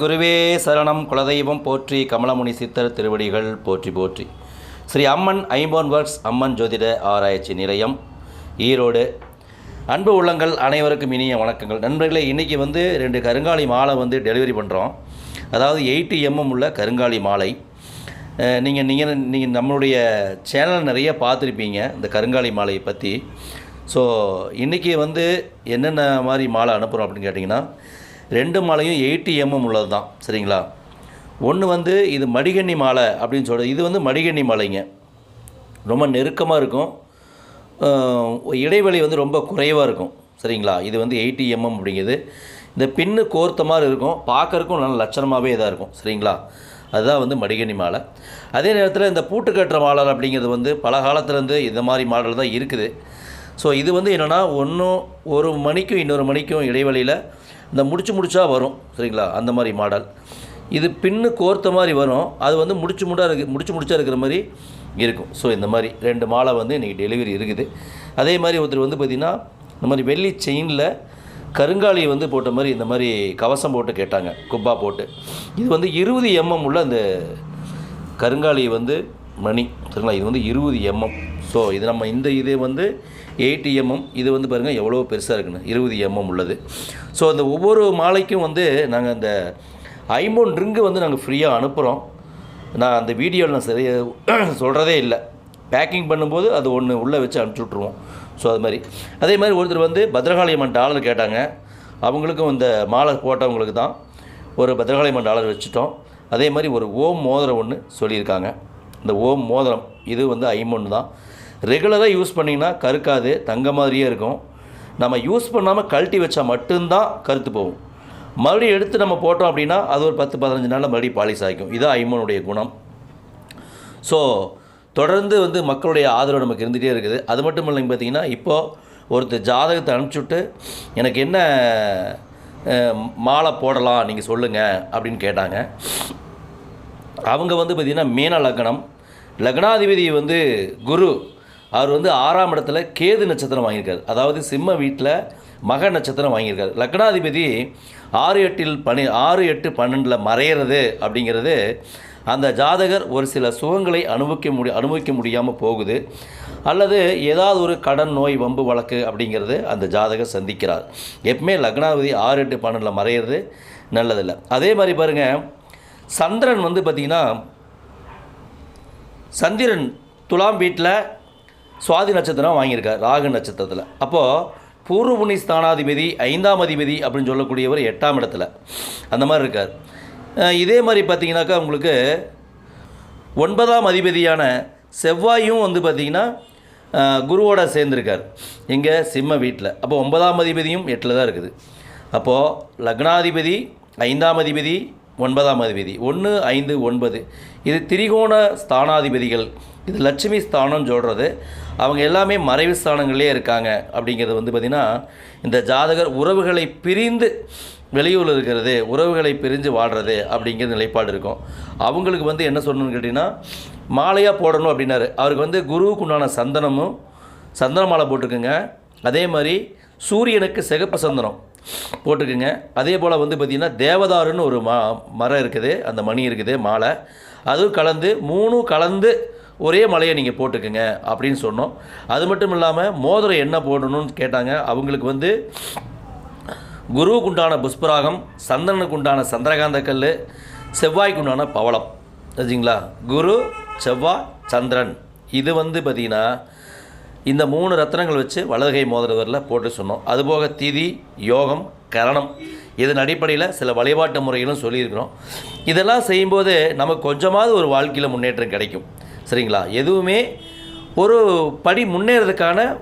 குருவே சரணம் குலதெய்வம் போற்றி கமலமுனி சித்தர் திருவடிகள் போற்றி போற்றி. ஸ்ரீ அம்மன் ஐம்போன் ஒர்க்ஸ் அம்மன் ஜோதிட ஆராய்ச்சி நிலையம் ஈரோடு. அன்பு உள்ளங்கள் அனைவருக்கும் இனிய வணக்கங்கள். நண்பர்களே இன்றைக்கி வந்து ரெண்டு கருங்காலி மாலை வந்து டெலிவரி பண்ணுறோம் அதாவது எயிட்டி எம்எம் உள்ள கருங்காலி மாலை. நீங்கள் நீங்கள் நீங்கள் நம்மளுடைய சேனல் நிறைய பார்த்துருப்பீங்க இந்த கருங்காலி மாலையை பற்றி ஸோ இன்றைக்கி வந்து என்னென்ன மாதிரி மாலை அனுப்புகிறோம் அப்படின்னு கேட்டிங்கன்னா ரெண்டு மாலையும் எயிட்டி எம்எம் உள்ளது தான் சரிங்களா? ஒன்று வந்து இது மடிகண்ணி மாலை அப்படின்னு சொல்கிறது இது வந்து மடிகண்ணி மாலைங்க. ரொம்ப நெருக்கமாக இருக்கும். இடைவெளி வந்து ரொம்ப குறைவாக இருக்கும். சரிங்களா? இது வந்து எயிட்டி எம்எம் அப்படிங்கிறது இந்த பின்னு கோர்த்த மாதிரி இருக்கும். பார்க்கறக்கும் நல்ல லட்சணமாகவே இதாக இருக்கும். சரிங்களா? அதுதான் வந்து மடிகண்ணி மாலை. அதே நேரத்தில் இந்த பூட்டு கட்டுற மாலை அப்படிங்கிறது வந்து பல காலத்துலேருந்து இந்த மாதிரி மாடல் தான் இருக்குது. ஸோ இது வந்து என்னென்னா ஒன்றும் ஒரு மணிக்கும் இன்னொரு மணிக்கும் இடைவெளியில் இந்த முடிச்சு முடிச்சா வரும் சரிங்களா? அந்த மாதிரி மாடல். இது பின்னு கோர்த்த மாதிரி வரும். அது வந்து முடிச்சு முடா இருக்கு முடிச்சு முடிச்சா இருக்கிற மாதிரி இருக்கும். ஸோ இந்த மாதிரி ரெண்டு மாலை வந்து இன்றைக்கி டெலிவரி இருக்குது. அதே மாதிரி ஒருத்தர் வந்து பார்த்திங்கன்னா இந்த மாதிரி வெள்ளி செயினில் கருங்காலியை வந்து போட்ட மாதிரி இந்த மாதிரி கவசம் போட்டு கேட்டாங்க. குப்பா போட்டு. இது வந்து இருபது எம்எம் உள்ள அந்த கருங்காலியை வந்து மணி சரிங்களா? இது வந்து இருபது எம்எம் ஸோ இது நம்ம இந்த இது வந்து எயிட்டி எம்எம் இது வந்து பாருங்கள் எவ்வளோ பெருசாக இருக்குன்னு. இருபது எம்எம் உள்ளது. ஸோ அந்த ஒவ்வொரு மாலைக்கும் வந்து நாங்கள் அந்த ஐம்பொன் ரிங்கு வந்து நாங்கள் ஃப்ரீயாக அனுப்புகிறோம் நான் அந்த வீடியோவில் நான் சரியாக சொல்கிறதே இல்லை. பேக்கிங் பண்ணும்போது அது ஒன்று உள்ளே வச்சு அனுப்பிச்சி விட்ருவோம் ஸோ அது மாதிரி. அதே மாதிரி ஒருத்தர் வந்து பத்ரகாளி அம்மன் டாலர் கேட்டாங்க. அவங்களுக்கும் இந்த மாலை போட்டவங்களுக்கு தான் ஒரு பத்ரகாளியம்மன் டாலர் வச்சுட்டோம். அதே மாதிரி ஒரு ஓம் மோதிரம் ஒன்று சொல்லியிருக்காங்க. இந்த ஓம் மோதிரம் இது வந்து ஐம்பொன்று தான். ரெகுலராக யூஸ் பண்ணிங்கன்னா கருக்காது தங்க மாதிரியே இருக்கும். நம்ம யூஸ் பண்ணாமல் கழட்டி வச்சா மட்டும்தான் கருத்து போகும். மறுபடியும் எடுத்து நம்ம போட்டோம் அப்படின்னா அது ஒரு பத்து பதினஞ்சு நாளில் மறுபடியும் பாலிஷ் ஆகிக்கும். இதுதான் ஐம்பனுடைய குணம். ஸோ தொடர்ந்து வந்து மக்களுடைய ஆதரவு நமக்கு இருந்துகிட்டே இருக்குது. அது மட்டும் இல்லைங்க பார்த்தீங்கன்னா இப்போது ஒருத்தர் ஜாதகத்தை அனுப்பிச்சுட்டு எனக்கு என்ன மாலை போடலாம் நீங்கள் சொல்லுங்கள் அப்படின்னு கேட்டாங்க. அவங்க வந்து பார்த்திங்கன்னா மீன லக்னம் லக்னாதிபதி வந்து குரு. அவர் வந்து ஆறாம் இடத்துல கேது நட்சத்திரம் வாங்கியிருக்காரு. அதாவது சிம்ம வீட்டில் மக நட்சத்திரம் வாங்கியிருக்காரு. லக்னாதிபதி ஆறு எட்டில் பனி ஆறு எட்டு பன்னெண்டில் மறையிறது அப்படிங்கிறது அந்த ஜாதகர் ஒரு சில சுகங்களை அனுபவிக்க முடி அனுபவிக்க முடியாமல் போகுது. அல்லது ஏதாவது ஒரு கடன் நோய் வம்பு வழக்கு அப்படிங்கிறது அந்த ஜாதகர் சந்திக்கிறார். எப்பவுமே லக்னாதிபதி ஆறு எட்டு பன்னெண்டில் மறையிறது நல்லதில்லை. அதே மாதிரி பாருங்கள் சந்திரன் வந்து பார்த்திங்கன்னா சந்திரன் துலாம் வீட்டில் சுவாதி நட்சத்திரம் வாங்கியிருக்கார் ராகு நட்சத்திரத்தில். அப்போது பூர்வ புண்ணிய ஸ்தானாதிபதி ஐந்தாம் அதிபதி அப்படின்னு சொல்லக்கூடியவர் எட்டாம் இடத்துல. அந்த மாதிரி இருக்கார். இதே மாதிரி பார்த்தீங்கன்னாக்கா உங்களுக்கு ஒன்பதாம் அதிபதியான செவ்வாயும் வந்து பார்த்திங்கன்னா குருவோட சேர்ந்துருக்கார். இங்கே சிம்ம வீட்டில் அப்போ ஒன்பதாம் அதிபதியும் எட்டில் தான் இருக்குது. அப்போது லக்னாதிபதி ஐந்தாம் அதிபதி ஒன்பதாம் அதிபதி. ஒன்று ஐந்து ஒன்பது. இது திரிகோண ஸ்தானாதிபதிகள். இது லட்சுமி ஸ்தானம்னு சொல்கிறது அவங்க எல்லாமே மறைவு ஸ்தானங்களே இருக்காங்க அப்படிங்கிறது வந்து பார்த்திங்கன்னா இந்த ஜாதகர் உறவுகளை பிரிந்து வெளியூரில் இருக்கிறது உறவுகளை பிரிஞ்சு வாழ்கிறது அப்படிங்கிற நிலைப்பாடு இருக்கும். அவங்களுக்கு வந்து என்ன சொல்லணும்னு கேட்டிங்கன்னா மாலையாக போடணும் அப்படின்னாரு. அவருக்கு வந்து குருவுக்கு உண்டான சந்தனமும் சந்தன மாலை போட்டுக்குங்க அதே மாதிரி சூரியனுக்கு சிகப்பு சந்தனம். போட்டுக்குங்க அதே போல் வந்து பார்த்திங்கன்னா தேவதாருன்னு ஒரு மா மரம் இருக்குது. அந்த மணி இருக்குது மாலை. அதுவும் கலந்து மூணும் கலந்து ஒரே மலையை நீங்கள் போட்டுக்குங்க அப்படின்னு சொன்னோம். அது மட்டும் இல்லாமல் மோதிரம் என்ன போடணும்னு கேட்டாங்க. அவங்களுக்கு வந்து குருவுக்குண்டான புஷ்பராகம் சந்திரனுக்கு உண்டான சந்திரகாந்த கல் செவ்வாய்க்குண்டான பவளம். சரிங்களா? குரு செவ்வாய் சந்திரன். இது வந்து பார்த்திங்கன்னா இந்த மூணு ரத்னங்கள் வச்சு வலதுகை மோதிரவரில் போட்டு சொன்னோம். அதுபோக திதி யோகம் கரணம். இதன் அடிப்படையில் சில வழிபாட்டு முறைகளும் சொல்லியிருக்கிறோம். இதெல்லாம் செய்யும்போது நமக்கு கொஞ்சமாவது ஒரு வாழ்க்கையில் முன்னேற்றம் கிடைக்கும். சரிங்களா? எதுவுமே ஒரு படி முன்னேறதுக்கான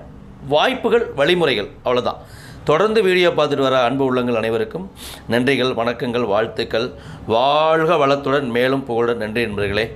வாய்ப்புகள் வழிமுறைகள் அவ்வளோதான் தொடர்ந்து வீடியோ பார்த்துட்டு வர அன்பு உள்ளங்கள் அனைவருக்கும் நன்றிகள் வணக்கங்கள் வாழ்த்துக்கள். வாழ்க வளத்துடன் மேலும் புகழுடன். நன்றி நண்பர்களே.